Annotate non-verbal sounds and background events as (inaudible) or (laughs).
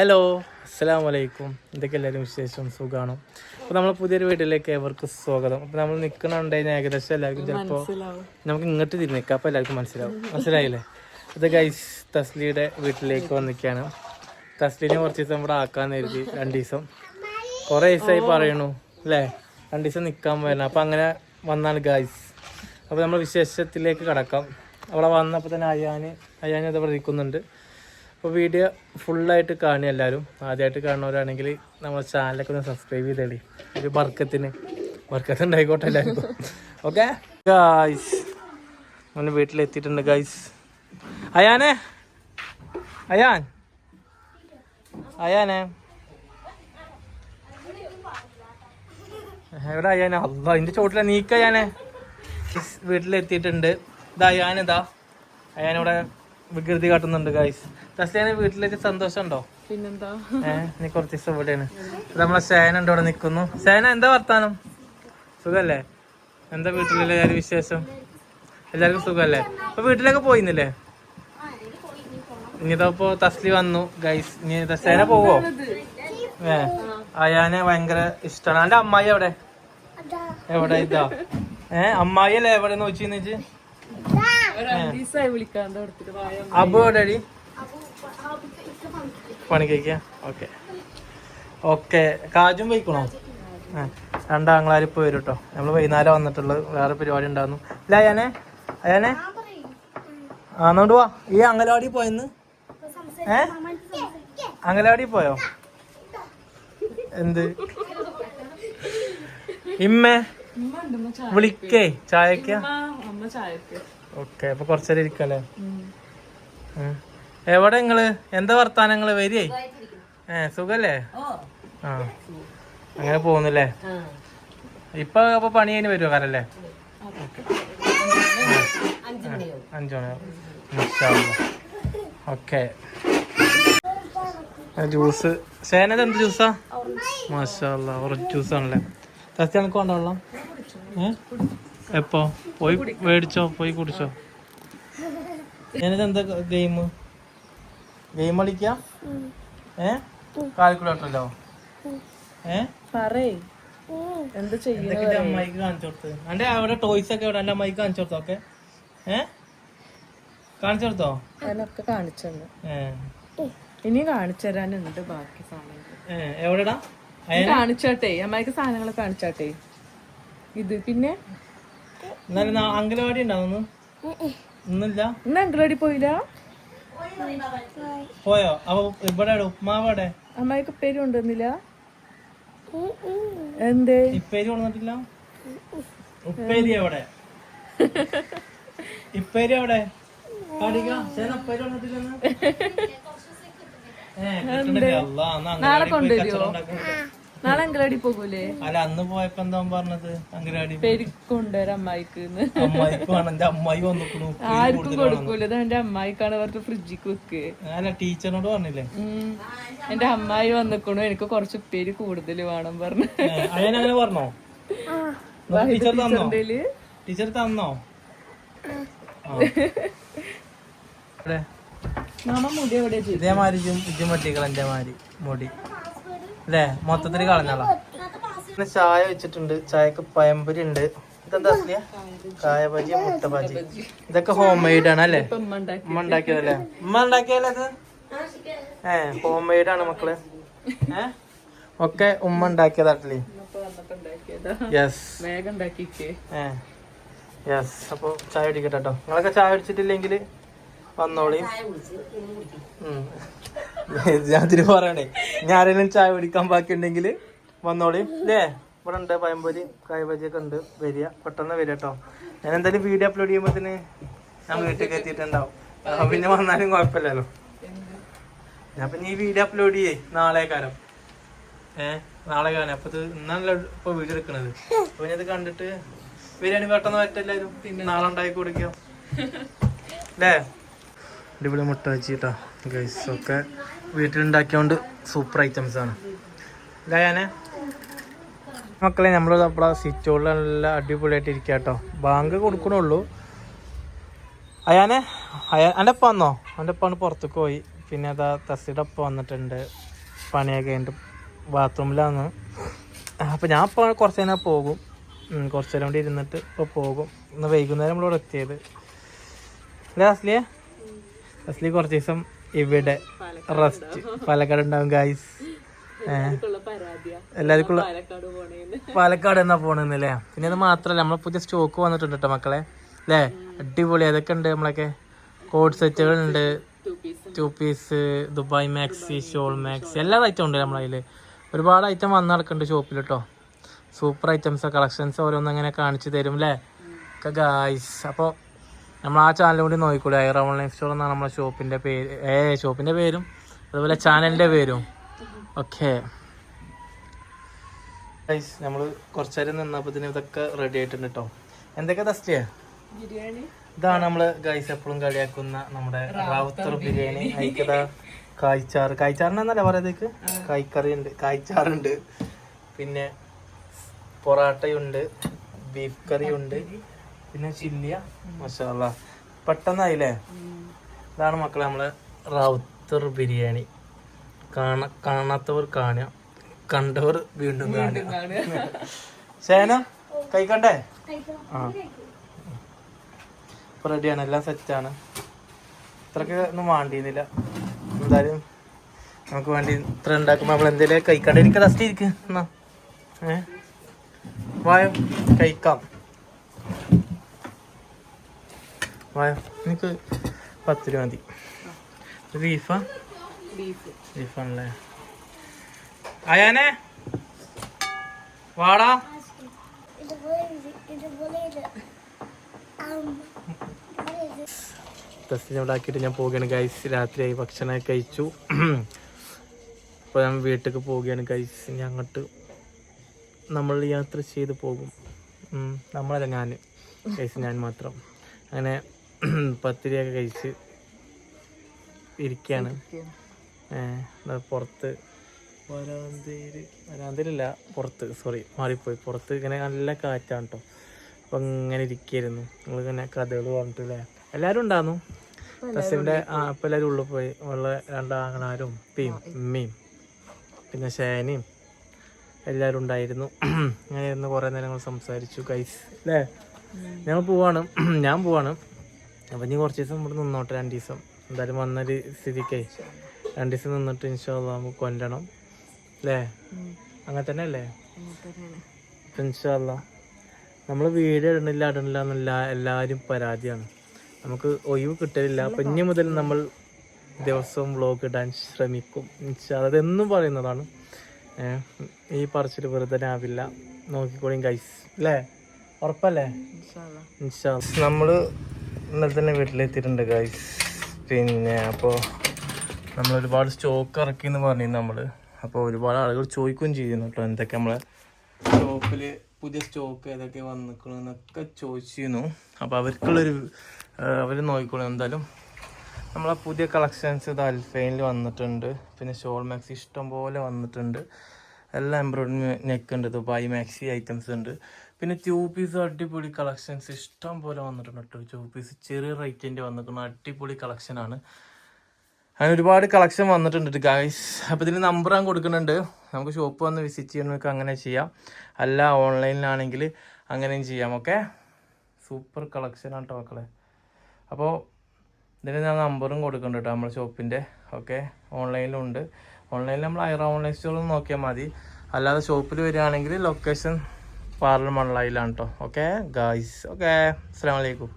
Hello അസ്സാം വലൈക്കും എന്തൊക്കെ എല്ലാവരും വിശേഷം? സുഖമാണ് അപ്പോൾ നമ്മൾ പുതിയൊരു വീട്ടിലേക്ക് ഏവർക്ക് സ്വാഗതം. അപ്പോൾ നമ്മൾ നിൽക്കണുണ്ടെങ്കിൽ ഏകദേശം എല്ലാവർക്കും ചിലപ്പോൾ നമുക്ക് ഇങ്ങോട്ട് തിരി നിൽക്കാം അപ്പോൾ എല്ലാവർക്കും മനസ്സിലാവും. മനസ്സിലായില്ലേ? ഇത് ഗൈസ് തസ്ലിയുടെ വീട്ടിലേക്ക് വന്നിരിക്കുകയാണ് തസ്ലിനെ കുറച്ച് ദിവസം ഇവിടെ ആക്കാൻ കരുതി രണ്ട് ദിവസം കുറേ ദിവസമായി പറയണു അല്ലേ രണ്ട് ദിവസം നിൽക്കാൻ പോയിരുന്നു അപ്പോൾ അങ്ങനെ വന്നാണ് ഗൈസ് അപ്പോൾ നമ്മൾ വിശേഷത്തിലേക്ക് കടക്കാം. അവിടെ വന്നപ്പോൾ തന്നെ അയ്യാന് അയ്യാൻ അത് പ്രതിക്കുന്നുണ്ട് അപ്പോൾ വീഡിയോ ഫുള്ളായിട്ട് കാണുക എല്ലാവരും. ആദ്യമായിട്ട് കാണുന്നവരാണെങ്കിൽ നമ്മുടെ ചാനലൊക്കെ ഒന്ന് സബ്സ്ക്രൈബ് ചെയ്തേളി ഒരു വർക്കത്തിന്. വർക്കത്ത് ഉണ്ടായിക്കോട്ടെ എല്ലാവർക്കും. ഓക്കെ ഗായ്സ് നമ്മൾ വീട്ടിലെത്തിയിട്ടുണ്ട് ഗായ്സ് അയാനെ? അയാൻ? അയാനെ? എവിടെ അയാനെ അല്ല അതിന്റെ ചോട്ടില നീക്ക അയ്യാനെ ഇസ് വീട്ടിലെത്തിയിട്ടുണ്ട്. ഇതാ അയ്യാനിതാ അയ്യാനിവിടെ വികൃതി കാട്ടുന്നുണ്ട് ഗായ്സ് തസ്ലിയാന് വീട്ടിലേക്ക് സന്തോഷമുണ്ടോ? പിന്നെന്താ? ഏഹ് നീ കുറച്ച് ദിവസം ഇവിടെയാണ്. നമ്മളെ സേന ഉണ്ട് ഇവിടെ നിൽക്കുന്നു. സേന എന്താ വർത്താനം? സുഖല്ലേ? എന്താ വീട്ടിലെ എല്ലാവരും വിശേഷം? എല്ലാവർക്കും സുഖല്ലേ? അപ്പൊ വീട്ടിലേക്ക് പോയിന്നില്ലേ? ഇനിതപ്പോ തസ്ലി വന്നു ഗൈസ് ഇനി സേന പോവോ? ഏ അയാനെ ഭയങ്കര ഇഷ്ടമാണ് എന്റെ അമ്മായി എവിടെ? എവിടെ ഇതാ? ഏ അമ്മായി അല്ലേ എവിടെ നോച്ചിന്ന് വെച്ച് രണ്ടു ദിവസമായി വിളിക്കാണ്ട് കൊടുത്തിട്ട് വായ അബു അടി പണിക്കേക്ക ഓക്കെ. ഓക്കെ. കാജും പോയിക്കണോ? ആ രണ്ടാങ്ങളാർ ഇപ്പോൾ വരും കേട്ടോ നമ്മൾ വൈകുന്നേരം വന്നിട്ടുള്ളത് വേറെ പരിപാടി ഉണ്ടായിരുന്നു. ഇല്ല അയാനെ. അയാനെ. ആ എന്നോണ്ട് വാ. ഈ അങ്കലവാടി പോയെന്ന്? ഏ? അങ്കലവാടി പോയോ? എന്ത്? ഇമ്മേ. വിളിക്കേ. ചായക്ക്. ഓക്കെ അപ്പൊ കുറച്ചേരം ഇരിക്കല്ലേ? എവിടെ നിങ്ങൾ? എന്താ വർത്താനങ്ങൾ വരിയേ ഏ സുഖല്ലേ? ആ. അങ്ങനെ പോകുന്നില്ലേ? ഇപ്പൊ അപ്പൊ പണി കഴിഞ്ഞ് വരുമോ കാരല്ലേ അഞ്ചു മണിയാവും. ഓക്കെ. ജ്യൂസ്. സേനത് എന്ത് ജ്യൂസാ? മാഷാല്ല ഓറഞ്ച് ജ്യൂസ് ആണല്ലേ തസ്തി എനിക്ക് വേണ്ട വെള്ളം? ഏ? എപ്പോ? പോയി മേടിച്ചോ? പോയി കുടിച്ചോ? ഞാനിത് എന്താ ഗെയിം ഗെയിം കളിക്ക? ഏ? കാൽക്കുലേറ്ററല്ലോ ഏ? പറയേ. എന്ത് ചെയ്യണ എന്തൊക്കെ എന്റെ അമ്മായിക്ക് കാണിച്ചു കൊടുത്ത്? എന്റെ അവിടെ ടോയ്സ് ഒക്കെ എവിടെ എന്റെ അമ്മായിക്ക് കാണിച്ചു കൊടുത്തോ ഓക്കെ ഏ? കാണിച്ചു കൊടുത്തോ? അതിനൊക്കെ കാണിച്ചു ഏ. ഇനി കാണിച്ചു തരാനുണ്ട് ബാക്കി സാധനങ്ങൾ. എവിടെടാ? ഇനി കാണിച്ചാട്ടെ. അമ്മായിക്ക് സാധനങ്ങൾ കാണിച്ചാട്ടെ. ഇത് പിന്നെ? എന്നാലും അംഗനവാടി ഉണ്ടാവുന്നു. ഇന്നില്ല. ഇന്ന് അംഗനവാടി പോയില്ല? പോയോ? അപ്പൊ ഇവിടെ ഉപ്മാവടെ അമ്മയ്ക്ക് പേര് കൊണ്ടുവന്നില്ല. എന്തേ? ഇപ്പേരി കൊണ്ടുവന്നിട്ടില്ല? ഉപ്പേരി എവിടെ? ഇപ്പേരി എവിടെ? കാണിക്ക. സേന നാളെ അങ്കലാടി പോകൂലേ? അല്ല അന്ന് പോയപ്പോ എന്താ പറഞ്ഞത്? അങ്കലാടി പേര് കൊണ്ടുവരാം അമ്മായിക്ക് എന്റെ അമ്മായി വന്നിക്കണു. ആർക്കും കൊടുക്കൂല. ഇത് എന്റെ അമ്മായിക്കാണ് പറഞ്ഞിട്ട് ഫ്രിഡ്ജിക്ക് വെക്ക്. അല്ല ടീച്ചറിനോട് പറഞ്ഞില്ലേ. എന്റെ അമ്മായി വന്നിക്കണു. എനിക്ക് കുറച്ച് പേര് കൂടുതൽ വേണം പറഞ്ഞു. അങ്ങനെ പറഞ്ഞോ? ടീച്ചർ തന്നോ? ടീച്ചർ തന്നോ? ഇതേമാതിരി ഇജ്ജും വെട്ടിക്കള എന്റെ മാതിരി മുടി. അല്ലേ മൊത്തത്തിൽ കളഞ്ഞോളാം. പിന്നെ ചായ വെച്ചിട്ടുണ്ട്. ചായക്ക് പയമ്പരി ഉണ്ട്. ഇതെന്താ കായ ബജി മുട്ട ബജി ഇതൊക്കെ ഹോം മെയ്ഡ് ആണ് അല്ലേ? ഉമ്മ ഉണ്ടാക്കി ഉമ്മ ഉണ്ടാക്കിയതല്ലേ ഉമ്മ ഉണ്ടാക്കിയല്ലേ ഇത് ഏ ഹോം മെയ്ഡ് ആണ് മക്കൾ. ഏ? ഒക്കെ ഉമ്മ ഉണ്ടാക്കിയതാട്ടില്ലേ? യെസ് അപ്പോൾ ചായ കുടിക്കട്ടെ കേട്ടോ നിങ്ങളൊക്കെ ചായ കുടിച്ചിട്ടില്ലെങ്കിൽ വന്നോളി. ഞാൻ തിരി പറയണേ ഞാൻ ആരെങ്കിലും ചായ കുടിക്കാൻ ബാക്കി ഉണ്ടെങ്കിൽ വന്നോളി. അല്ലേ ഇവിടെ ഉണ്ട് പയമ്പൊരി കായബജിയൊക്കെ ഉണ്ട്. വരിക. പെട്ടെന്ന് വരിക കേട്ടോ ഞാൻ എന്തായാലും വീഡിയോ അപ്ലോഡ് ചെയ്യുമ്പോൾ തന്നെ ഞാൻ വീട്ടിലേക്ക് എത്തിയിട്ടുണ്ടാവും. അപ്പൊ പിന്നെ വന്നാലും കുഴപ്പമില്ലല്ലോ. ഞാൻ പിന്നെ ഈ വീഡിയോ അപ്ലോഡ് ചെയ്യേ. നാളെ കാലം ഏ? നാളെ കാണാം അപ്പൊ ഇത് ഇന്നല്ല ഇപ്പൊ വീഡിയോ എടുക്കണത്. അപ്പൊ ഇനി ഇത് കണ്ടിട്ട് ബിരിയാണി പെട്ടെന്ന് പറ്റില്ലായിരുന്നു പിന്നെ. നാളെ ഉണ്ടാക്കി കൊടുക്കാം. അല്ലേ (laughs) അടിപൊളി മുട്ട വെച്ചിട്ടാ ഗൈസ് ഒക്കെ. വീട്ടിലുണ്ടാക്കിയോണ്ട് സൂപ്പർ ഐറ്റംസ് ആണ്. ഗയാനെ മക്കളെ നമ്മൾ നമ്മളെ സിറ്റോളിൽ നല്ല അടിപൊളിയായിട്ട് ഇരിക്കുക കേട്ടോ ബാങ്ക് കൊടുക്കണുള്ളൂ. അയാനെ അയാ എന്റെ ഒപ്പം വന്നോ? എന്റെ ഒപ്പാണ് പുറത്തേക്ക് പോയി. പിന്നെ അതാ തസ്സിയുടെ ഒപ്പം വന്നിട്ടുണ്ട്. പണിയൊക്കെ കഴിഞ്ഞിട്ട് ബാത്റൂമിലാണ് അപ്പോൾ ഞാൻ ഇപ്പോൾ കുറച്ച് നേരം പോകും. കുറച്ച് നേരം കൂടി ഇരുന്നിട്ട് ഇപ്പോൾ പോകും. ഇന്ന് വൈകുന്നേരം നമ്മളിവിടെ എത്തിയത്. അല്ലേ അസ്ലിയെ? അസ്ലി കുറച്ച് ദിവസം ഇവിടെ റെസ്റ്റ്. പാലക്കാട് ഉണ്ടാവും ഗായ്സ് എല്ലാവർക്കും പാലക്കാട് എന്നാ പോണെന്നല്ലേ പിന്നെ അത് മാത്രല്ല നമ്മളെ പുതിയ സ്റ്റോക്ക് വന്നിട്ടുണ്ട് കേട്ടോ മക്കളെ. അല്ലേ അടിപൊളി. അതൊക്കെ ഉണ്ട് നമ്മളൊക്കെ. കോഡ് സെറ്റുകൾ ഉണ്ട്. Two piece Dubai maxi shawl maxi എല്ലാ ഐറ്റം ഉണ്ട് നമ്മളതിൽ ഒരുപാട് ഐറ്റം വന്ന് നടക്കുന്നുണ്ട് ഷോപ്പിൽ കേട്ടോ സൂപ്പർ ഐറ്റംസ് കളക്ഷൻസ് ഓരോന്നും അങ്ങനെ കാണിച്ചു തരും അല്ലേ ഒക്കെ ഗായ്സ് അപ്പോൾ നമ്മൾ ആ ചാനൽ കൂടി നോക്കിക്കൂടെ? ഐറ ഓൺലൈൻ സ്റ്റോർ എന്നാണ് നമ്മളെ ഷോപ്പിന്റെ പേര് ഏ ഷോപ്പിന്റെ പേരും അതുപോലെ ചാനലിന്റെ പേരും. ഓക്കെ നമ്മൾ കുറച്ച് നേരം നിന്നപ്പോൾ ഇതൊക്കെ റെഡി ആയിട്ടുണ്ട് കേട്ടോ എന്തൊക്കെ ബിരിയാണി. ഇതാണ് നമ്മൾ ഗൈസ് എപ്പോഴും കളിയാക്കുന്ന നമ്മുടെ റാവുത്തർ ബിരിയാണി. അതിക്കതാ കായ്ച്ചാറ്. കായ്ച്ചാറിനെന്നല്ല പറയുന്നേക്ക് കായ്ക്കറി ഉണ്ട് കായ്ച്ചാറുണ്ട്. പിന്നെ പൊറാട്ടയുണ്ട്. ബീഫ് കറി ഉണ്ട് പിന്നെ ചില്ലിയ മസാല പെട്ടെന്നായില്ലേ? ഇതാണ് മക്കളെ നമ്മളെ റാവുത്തർ ബിരിയാണി. കാണ കാണാത്തവർ കാണുക കണ്ടവർ വീണ്ടും കാണുക. (laughs) സേന കഴിക്കണ്ടേ? ആ. ഇപ്പൊ റെഡിയാണ് എല്ലാം സെറ്റാണ് ഇത്രക്ക് ഒന്നും വേണ്ടിയിരുന്നില്ല. എന്തായാലും നമുക്ക് വേണ്ടി ഇത്ര ഉണ്ടാക്കുമ്പോൾ നമ്മൾ എന്തെങ്കിലും കഴിക്കാണ്ട്. എനിക്ക് റസ്റ്റ് ഇരിക്ക്. എന്നാ. ഏ? വായം. കഴിക്കാം. വായോ എനിക്ക് പത്ത് രൂപ മതി ബീഫാ ബീഫ് ബീഫാണല്ലേ അയാനെ? വാടാ. ടെസ്റ്റിന് ഇവിടെ ആക്കിയിട്ട് ഞാൻ പോവുകയാണ് ഗൈസ് രാത്രിയായി ഭക്ഷണമൊക്കെ കഴിച്ചു. ഇപ്പോൾ ഞാൻ വീട്ടിലേക്ക് പോവുകയാണ് ഗൈസ് ഞാൻ അങ്ങോട്ട് നമ്മൾ യാത്ര ചെയ്ത് പോകും. നമ്മളല്ല ഞാൻ ഗൈസ് ഞാൻ മാത്രം. അങ്ങനെ (clears throat) പത്തിരിയൊക്കെ കഴിച്ച് ഇരിക്കുകയാണ് ദാ പുറത്ത്. വരാന്തേര്. വരാന്തേരില്ല പുറത്ത്. സോറി മാറിപ്പോയി. പുറത്ത് ഇങ്ങനെ നല്ല കാറ്റാണ് കേട്ടോ അപ്പം ഇങ്ങനെ ഇരിക്കായിരുന്നു. നമ്മളിങ്ങനെ കഥകൾ പറഞ്ഞിട്ടില്ലേ എല്ലാവരും ഉണ്ടായിരുന്നു തസിന്റെ ആ അപ്പം എല്ലാവരും ഉള്ളിൽ പോയി. ഉള്ള രണ്ടാങ്ങളാരും ഉപ്പയും ഉമ്മയും പിന്നെ ശേനയും എല്ലാവരും ഉണ്ടായിരുന്നു. (clears throat) അങ്ങനെ ഇരുന്ന് കുറേ നേരം ഞങ്ങൾ സംസാരിച്ചു. കൈസ് അല്ലേ ഞങ്ങൾ പോവാണ്. (clears throat) ഞാൻ പോവാണ്. അപ്പം ഇനി കുറച്ച് ദിവസം ഇവിടെ നിന്നോട്ടെ രണ്ട് ദിവസം. എന്തായാലും വന്നൊരു സ്ഥിതിക്കേ. രണ്ട് ദിവസം നിന്നിട്ട് ഇൻഷാല്ല നമുക്ക് കൊല്ലണം. അല്ലേ അങ്ങനെ തന്നെ അല്ലേ ഇൻഷാല്ല നമ്മൾ വീട് ഇടണില്ല ഇടണില്ല എന്നല്ല എല്ലാവരും പരാതിയാണ്. നമുക്ക് ഒഴിവ് കിട്ടലില്ല. അപ്പം ഇനി മുതൽ നമ്മൾ ദിവസവും വ്ളോഗ് ഇടാൻ ശ്രമിക്കും. ഇൻഷാ അതെന്നും പറയുന്നതാണ്. ഈ പറച്ചിൽ വെറുതെ ആവില്ല. നോക്കിക്കോളിയും കൈസ് അല്ലേ ഉറപ്പല്ലേ? നമ്മൾ ഇന്നലെ തന്നെ വീട്ടിലെത്തിയിട്ടുണ്ട് ഗൈസ് പിന്നെ അപ്പോൾ നമ്മൾ ഒരുപാട് സ്റ്റോക്ക് ഇറക്കി എന്ന് പറഞ്ഞു നമ്മൾ അപ്പോൾ ഒരുപാട് ആളുകൾ ചോദിക്കുകയും ചെയ്യുന്നു കേട്ടോ എന്തൊക്കെ നമ്മളെ ഷോപ്പിൽ പുതിയ സ്റ്റോക്ക് ഏതൊക്കെ വന്നിക്കണമെന്നൊക്കെ ചോദിച്ചിരുന്നു. അപ്പോൾ അവർക്കുള്ളൊരു അവർ നോക്കിക്കോളും. എന്തായാലും നമ്മളെ പുതിയ കളക്ഷൻസ് ഇത് അൽഫൈനിൽ വന്നിട്ടുണ്ട്. പിന്നെ ഷോൾ മാക്സ് ഇഷ്ടം പോലെ വന്നിട്ടുണ്ട്. എല്ലാം എംബ്രോയിഡറി നെക്ക് ഉണ്ട്. ദുബായ് മാക്സി ഐറ്റംസ് ഉണ്ട്. പിന്നെ ടു പീസ് അടിപൊളി കളക്ഷൻസ് ഇഷ്ടം പോലെ വന്നിട്ടുണ്ട് കേട്ടോ ടു പീസ് ചെറിയ റേറ്റിന്റെ വന്നിട്ടുണ്ട് അടിപൊളി കളക്ഷനാണ് അങ്ങനെ ഒരുപാട് കളക്ഷൻ വന്നിട്ടുണ്ട് ഗായ്സ് അപ്പോൾ ഇതിന് നമ്പർ ഞാൻ കൊടുക്കുന്നുണ്ട്. നമുക്ക് ഷോപ്പ് വന്ന് വിസിറ്റ് ചെയ്യണമെങ്കിൽ അങ്ങനെ ചെയ്യാം. അല്ല ഓൺലൈനിലാണെങ്കിൽ അങ്ങനെയും ചെയ്യാം. ഓക്കെ സൂപ്പർ കളക്ഷനാണ് കേട്ടോ മക്കളെ. അപ്പോൾ ഇതിന് ഞാൻ നമ്പറും കൊടുക്കുന്നുണ്ട് കേട്ടോ നമ്മുടെ ഷോപ്പിന്റെ ഓക്കെ ഓൺലൈനിലും ഉണ്ട്. ഓൺലൈനിൽ നമ്മൾ ഐറ ഓൺലൈൻ സ്റ്റോറിൽ നോക്കിയാൽ മതി. അല്ലാതെ ഷോപ്പിൽ വരികയാണെങ്കിൽ ലൊക്കേഷൻ പാർലർ മണലായിലാണ് കേട്ടോ ഓക്കെ ഗായ്സ് ഓക്കെ അസ്സാം വലൈക്കും